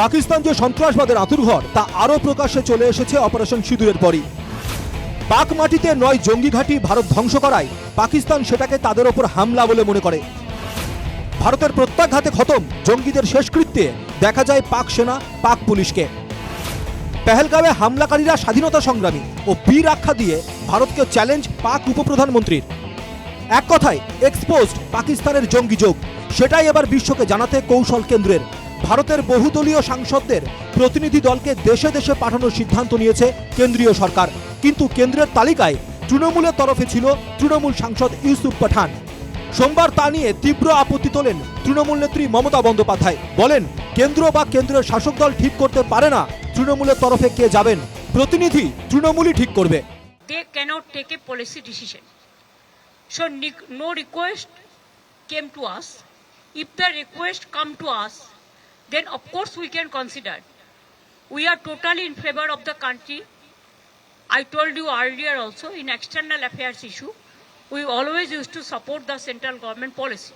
পাকিস্তান যে সন্ত্রাসবাদের আতুরঘর, তা আরও প্রকাশ্যে চলে এসেছে অপারেশন সিঁদুরের পরই। পাক মাটিতে নয় জঙ্গি ঘাঁটি ভারত ধ্বংস করায় পাকিস্তান সেটাকে তাদের ওপর হামলা বলে মনে করে। ভারতের প্রত্যাঘাতে খতম, জঙ্গিদের শেষকৃত্যে দেখা যায় পাক সেনা, পাক পুলিশকে। পেহেলগাঁওয়ে হামলাকারীরা স্বাধীনতা সংগ্রামী ও বীর আখ্যা দিয়ে ভারতকে চ্যালেঞ্জ পাক উপপ্রধানমন্ত্রীর। এক কথায় এক্সপোজড পাকিস্তানের জঙ্গি যোগ, সেটাই এবার বিশ্বকে জানাতে কৌশল কেন্দ্রের। ভারতের বহুদলীয় সাংসদদের প্রতিনিধি দলকে দেশে দেশে পাঠানোর সিদ্ধান্ত নিয়েছে কেন্দ্রীয় সরকার। কিন্তু কেন্দ্রের তালিকায় তৃণমূলের তরফে ছিল তৃণমূল সাংসদ ইউসুফ পাঠান। সোমবার তা নিয়ে তীব্র আপত্তি তোলেন তৃণমূল নেত্রী মমতা বন্দ্যোপাধ্যায়। বলেন কেন্দ্র বা কেন্দ্রের শাসক দল ঠিক করতে পারে না তৃণমূলের তরফে কে যাবেন? প্রতিনিধি তৃণমূলই ঠিক করবে। A policy decision. So ne- no request came to us. If the request come to us, then of course we can consider. We are totally in favor of the country. I told you earlier also in external affairs issue, we always used to support the central government policy.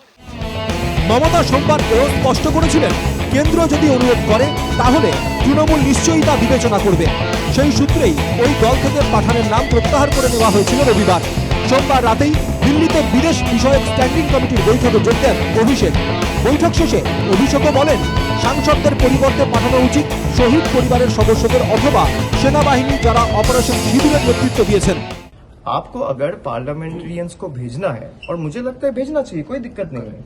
Mamata সোমবার এও স্পষ্ট করেছিলেন কেন্দ্র যদি অনুরোধ করে তাহলে তৃণমূল নিশ্চয়ই তা বিবেচনা করবে সেই সূত্রেই ওই দল থেকে পাঠানের নাম প্রত্যাহার করে নেওয়া হয়েছিল রবিবার সোমবার রাতেই দিল্লিতে বিদেশ বিষয়ক স্ট্যান্ডিং কমিটির বৈঠকে যোগ দেন অভিষেক বৈঠক শেষে অভিষেকও বলেন সাংসদদের পরিবর্তে পাঠানো উচিত শহীদ পরিবারের সদস্যদের অথবা সেনাবাহিনী যারা অপারেশন শিবিরের নেতৃত্ব দিয়েছেন आपको अगर पार्लियामेंट्रियंस को भेजना है और मुझे लगता है भेजना चाहिए कोई दिक्कत नहीं है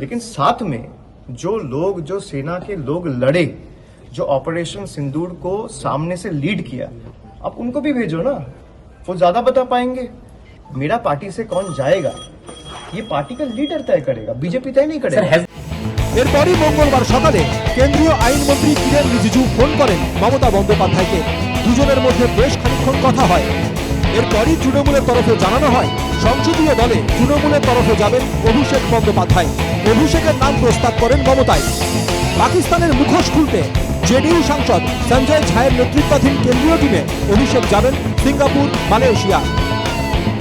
लेकिन साथ में जो लोग जो सेना के लोग लड़े जो ऑपरेशन सिंदूर को सामने से लीड किया आप उनको भी भेजो ना वो ज्यादा बता पाएंगे मेरा पार्टी से कौन जाएगा ये पार्टी का लीडर तय करेगा बीजेपी तय नहीं करेगा এরপরই মঙ্গলবার সকালে কেন্দ্রীয় আইনমন্ত্রী কিরেন রিজিজু ফোন করেন মমতা বন্দ্যোপাধ্যায়কে। দুজনের মধ্যে বেশ খানিক্ষণ কথা হয়। এরপরই তৃণমূলের তরফে জানানো হয়, সংসদীয় দলে তৃণমূলের তরফে যাবেন অভিষেক বন্দ্যোপাধ্যায়। অভিষেকের নাম প্রস্তাব করেন মমতায় পাকিস্তানের মুখোশ খুলতে জেডিইউ সাংসদ সঞ্জয় ঝায়ের নেতৃত্বাধীন কেন্দ্রীয় টিমে অভিষেক যাবেন সিঙ্গাপুর, মালয়েশিয়া।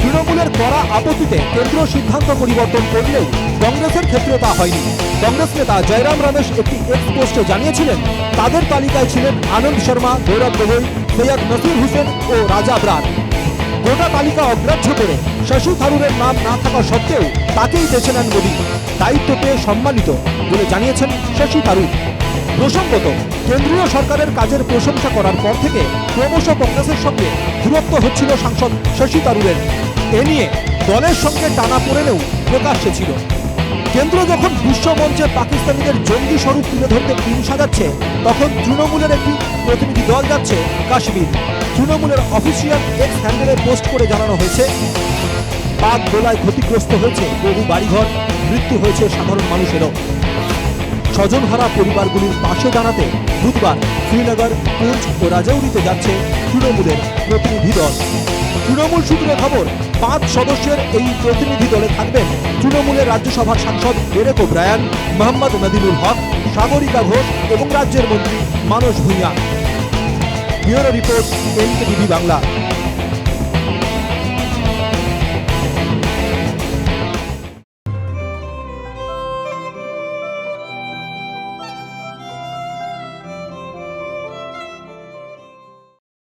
তৃণমূলের কড়া আপত্তিতে কেন্দ্র সিদ্ধান্ত পরিবর্তন করলেও কংগ্রেসের ক্ষেত্রে তা হয়নি। কংগ্রেস নেতা জয়রাম রমেশ একটি এক্স পোস্টে জানিয়েছিলেন, তাদের তালিকায় ছিলেন আনন্দ শর্মা গৌরব গগৈ সৈয়দ নসির হোসেন ও রাজা ব্রার গোটা তালিকা অগ্রাহ্য করে শশী থারুরের নাম না থাকা সত্ত্বেও তাকেই বেছে নেন মোদী। দায়িত্ব পেয়ে সম্মানিত বলে জানিয়েছেন শশী থারুর। প্রসঙ্গত, কেন্দ্রীয় সরকারের কাজের প্রশংসা করার পর থেকে ক্রমশ কংগ্রেসের সঙ্গে দূরত্ব হচ্ছিল সাংসদ শশী থারুরের। এ নিয়ে দলের সঙ্গে টানা পড়েলেও প্রকাশ্যে ছিল। কেন্দ্র যখন বিশ্বমঞ্চে পাকিস্তানিদের জঙ্গি স্বরূপ তুলে ধরতে টিম সাজাচ্ছে, তখন তৃণমূলের একটি প্রতিনিধি দল যাচ্ছে কাশ্মীর। তৃণমূলের অফিসিয়াল এক্স হ্যান্ডেলে পোস্ট করে জানানো হয়েছে পাক গোলায় ক্ষতিগ্রস্ত হয়েছে বহু বাড়িঘর, মৃত্যু হয়েছে সাধারণ মানুষেরও। স্বজনহারা পরিবারগুলির পাশে দাঁড়াতে বুধবার শ্রীনগর পুঞ্চ ও রাজৌরিতে যাচ্ছে তৃণমূলের প্রতিনিধি দল। তৃণমূল সূত্রে খবর, পাঁচ সদস্যের এই প্রতিনিধি দলে থাকবেন তৃণমূলের রাজ্যসভার সাংসদ ডেরেক ব্রায়ান মোহাম্মদ নদিনুল হক, সাগরিকা ঘোষ এবং রাজ্যের মন্ত্রী Manas Bhuiyan. Bureau report, NKTV Bangla.